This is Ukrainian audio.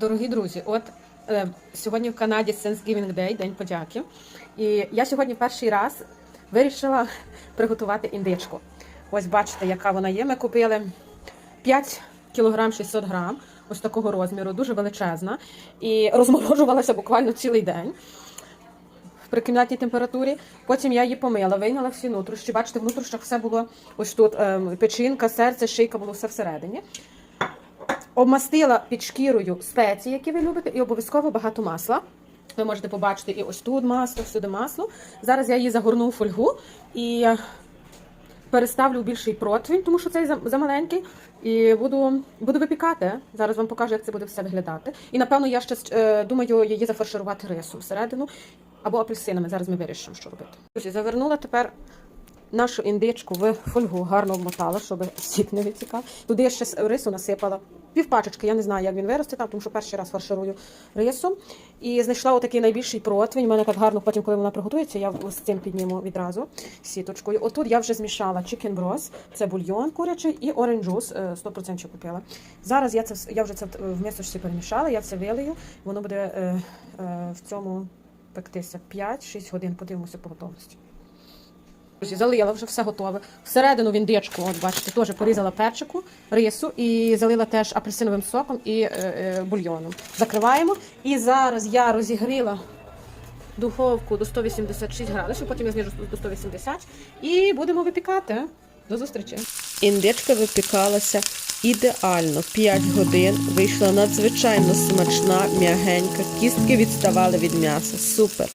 Дорогі друзі, от е, сьогодні в Канаді Thanksgiving Day, День подяки. І я сьогодні перший раз вирішила приготувати індичку. Ось бачите, яка вона є. Ми купили 5 кілограм 600 грам, ось такого розміру, дуже величезна. І розморожувалася буквально цілий день при кімнатній температурі. Потім я її помила, вийняла всі нутрощі. Бачите, в нутрощах все було ось тут ем, печінка, серце, шийка було все всередині. Обмастила під шкірою спеції, які ви любите, і обов'язково багато масла. Ви можете побачити і ось тут масло, всюди масло. Зараз я її загорну у фольгу і переставлю в більший противень, тому що цей замаленький. І буду, буду випікати. Зараз вам покажу, як це буде все виглядати. І напевно я ще е, думаю її зафарширувати рисом всередину або апельсинами. Зараз ми вирішимо, що робити. Друзі, завернула тепер нашу індичку в фольгу, гарно обмотала, щоб сік не відтікав. Туди я ще рису насипала. Півпачечки, я не знаю, як він виросте там, тому що перший раз фарширую рисом. І знайшла отакий найбільший противень. У мене так гарно, потім, коли вона приготується, я з цим підніму відразу сіточкою. Отут я вже змішала chicken broth, це бульйон курячий і orange juice, е, 100% купила. Зараз я це я вже це в- в перемішала, я це вилию. Воно буде е, е, в цьому пектися 5-6 годин. Подивимося по готовності. Залила вже все готове. Всередину в індичку, от бачите, теж порізала перчику, рису і залила теж апельсиновим соком і е, е, бульйоном. Закриваємо. І зараз я розігріла духовку до 186 градусів, потім я знижу до 180 і будемо випікати. До зустрічі. Індичка випікалася ідеально 5 годин. Вийшла надзвичайно смачна, м'ягенька. Кістки відставали від м'яса. Супер.